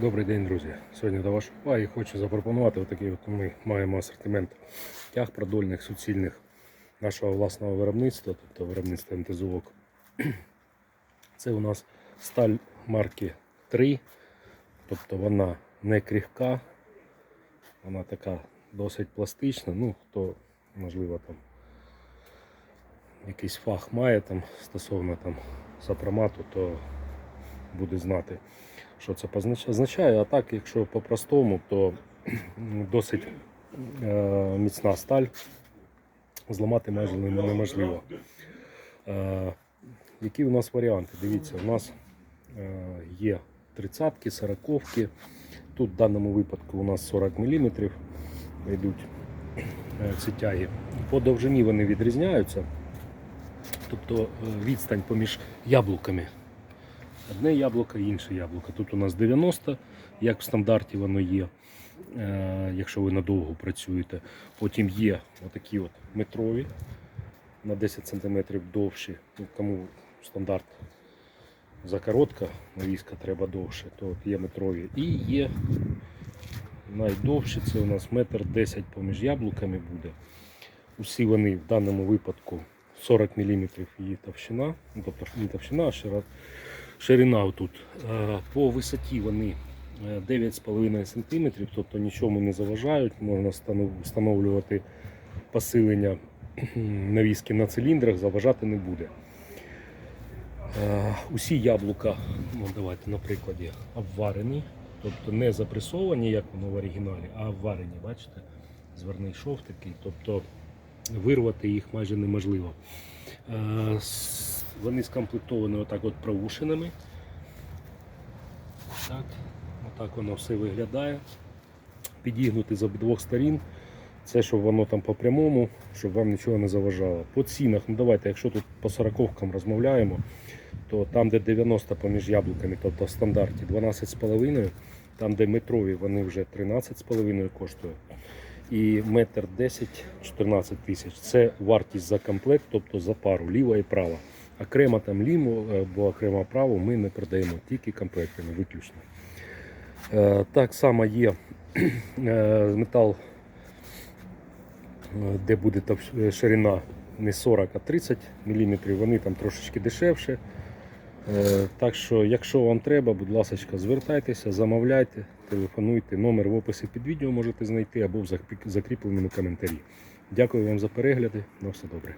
Добрий день, друзі. Сьогодні до вашої уваги хочу запропонувати отакий от ми маємо асортимент тяг продольних, суцільних нашого власного виробництва, тобто виробництва МТЗовок. Це у нас сталь марки 3, тобто вона не крихка, вона така досить пластична. Ну, хто, можливо, там якийсь фах має там стосовно там сопромату, то буде знати, що це означає. А так, якщо по-простому, то досить е, міцна сталь зламати майже неможливо. Е, які у нас варіанти? Дивіться, у нас е, є 30-ки, 40-ки. Тут в даному випадку у нас 40 мм йдуть ці тяги. По довжині вони відрізняються. Тобто відстань поміж яблуками. Одне яблуко, інше яблуко. Тут у нас 90, як в стандарті воно є, е, якщо ви надовго працюєте. Потім є отакі от метрові на 10 см довші. Ну, кому стандарт закоротка, навіска треба довше, то є метрові. І є найдовші, це у нас метр 10 поміж яблуками буде. Усі вони в даному випадку 40 мм її товщина, тобто не товщина, а шира- ширина тут. Е, По висоті вони е, 9,5 см, тобто нічому не заважають, можна встановлювати посилення навіски на циліндрах, заважати не буде. Е, Усі яблука, ну давайте на прикладі, обварені, тобто не запресовані, як воно в оригіналі, а обварені, бачите? Зверний шов такий, тобто вирвати їх майже неможливо. Вони скомплектовані отак от провушинами. Так, отак воно все виглядає. Підігнути з обидвох сторін. Це щоб воно там по прямому, щоб вам нічого не заважало. По цінах, ну давайте, якщо тут по сороковкам розмовляємо, то там, де 90 поміж яблуками, тобто в стандарті 12,5, там, де метрові, вони вже 13,5 коштують. І метр 10-14 тисяч. Це вартість за комплект, тобто за пару, ліва і права. Окремо там ліву або окремо праву ми не продаємо, тільки комплектами виключно. Е, так само є е, метал, е, де буде ширина не 40, а 30 мм, вони там трошечки дешевше. Е, Так що, якщо вам треба, будь ласка, звертайтеся, замовляйте, телефонуйте. Номер в описі під відео можете знайти або в закріпленому коментарі. Дякую вам за перегляди. На все добре.